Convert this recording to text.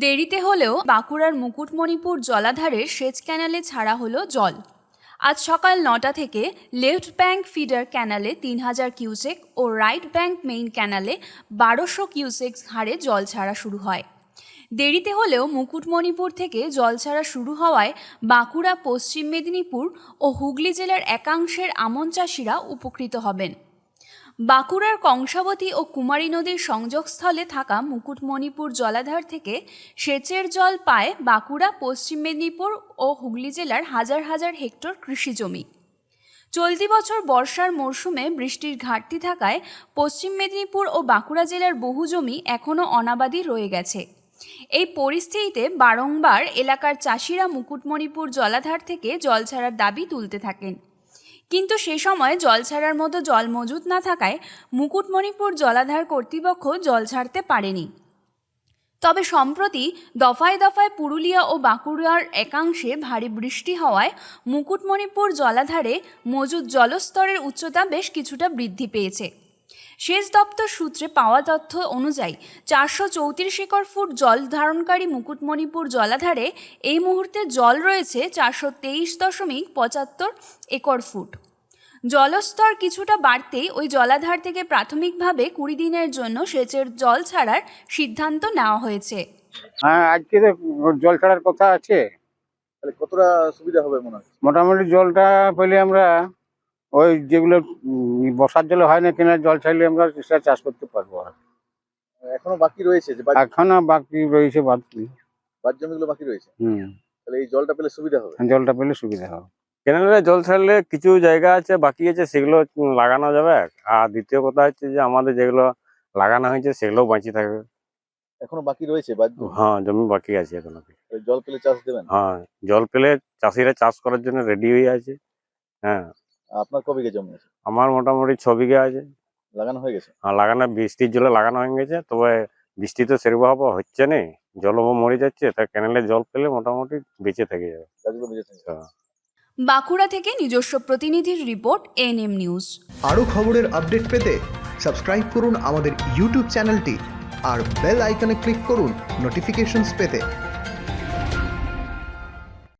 দেরিতে হলেও বাঁকুড়ার মুকুটমণিপুর জলাধারের সেচ ক্যানালে ছাড়া হলো জল। আজ সকাল নটা থেকে লেফট ব্যাঙ্ক ফিডার ক্যানালে তিন হাজার কিউসেক ও রাইট ব্যাঙ্ক মেইন ক্যানালে বারোশো কিউসেক হারে জল ছাড়া শুরু হয়। দেরিতে হলেও মুকুটমণিপুর থেকে জল ছাড়া শুরু হওয়ায় বাঁকুড়া, পশ্চিম মেদিনীপুর ও হুগলি জেলার একাংশের আমন চাষিরা উপকৃত হবেন। বাঁকুড়ার কংসাবতী ও কুমারী নদীর সংযোগস্থলে থাকা মুকুটমণিপুর জলাধার থেকে সেচের জল পায় বাঁকুড়া, পশ্চিম মেদিনীপুর ও হুগলি জেলার হাজার হাজার হেক্টর কৃষি জমি। চলতি বছর বর্ষার মরশুমে বৃষ্টির ঘাটতি থাকায় পশ্চিম মেদিনীপুর ও বাঁকুড়া জেলার বহু জমি এখনও অনাবাদি রয়ে গেছে। এই পরিস্থিতিতে বারংবার এলাকার চাষিরা মুকুটমণিপুর জলাধার থেকে জল ছাড়ার দাবি তুলতে থাকেন। কিন্তু সে সময় জল ছাড়ার মতো জল মজুত না থাকায় মুকুটমণিপুর জলাধার কর্তৃপক্ষ জল ছাড়তে পারেনি। তবে সম্প্রতি দফায় দফায় পুরুলিয়া ও বাঁকুড়ার একাংশে ভারী বৃষ্টি হওয়ায় মুকুটমণিপুর জলাধারে মজুত জলস্তরের উচ্চতা বেশ কিছুটা বৃদ্ধি পেয়েছে। সেচ দপ্তর সূত্রে পাওয়া তথ্য অনুযায়ী চারশো চৌত্রিশ একর ফুট জল ধারণকারী মুকুটমণিপুর জলাধারে এই মুহূর্তে জল রয়েছে চারশো তেইশ দশমিক পঁচাত্তর একর ফুট। জলস্তর কিছুটা বাড়তেই ওই জলাধার থেকে প্রাথমিকভাবে কুড়ি দিনের জন্য সেচের জল ছাড়ার সিদ্ধান্ত নেওয়া হয়েছে। হ্যাঁ আজকে তো জল ছাড়ার কথা আছে। তাহলে কতটা সুবিধা হবে মনে হয়? মোটামুটি জলটা পেলে আমরা ওই যেগুলো বর্ষার জলে হয় না কেনার জল ছাড়লে আমরা সেটা চাষ করতে পারব আর। এখনও বাকি রয়েছে যে এখনও বাকি রয়েছে বাকি বাদ জমিগুলো বাকি রয়েছে? হুম। তাহলে এই জলটা পেলে সুবিধা হবে? জলটা পেলে সুবিধা হবে। কেনালে জল ছাড়লে কিছু জায়গা আছে বাকি আছে সেগুলো লাগানো যাবে। আর দ্বিতীয় কথা হচ্ছে যে আমাদের যেগুলো লাগানো হয়েছে সেগুলো বাঁচিয়ে থাকবে এখনও বাকি রয়েছে। হ্যাঁ জমি বাকি আছে এখনও। জল পেলে চাষ দেবেন? হ্যাঁ জল পেলে চাষিরা চাষ করার জন্য রেডি হয়ে আছে। হ্যাঁ আপনার কবে বিঘে জমি আছে আমার মোটামুটি ছ বিঘা আছে। লাগানো হয়ে গেছে? আর লাগানো বৃষ্টির জলে লাগানো হয়ে গেছে তবে বৃষ্টি তো সেরকমভাবে হচ্ছে না। জল মরে যাচ্ছে তা ক্যানেলে জল পেলে মোটামুটি বেঁচে থেকে যাবে। হ্যাঁ। বাঁকুড়া থেকে নিজস্ব প্রতিনিধির রিপোর্ট এএনএম নিউজ আরও খবরের আপডেট পেতে সাবস্ক্রাইব করুন আমাদের ইউটিউব চ্যানেলটি আর বেল আইকনে ক্লিক করুন নোটিফিকেশনস পেতে।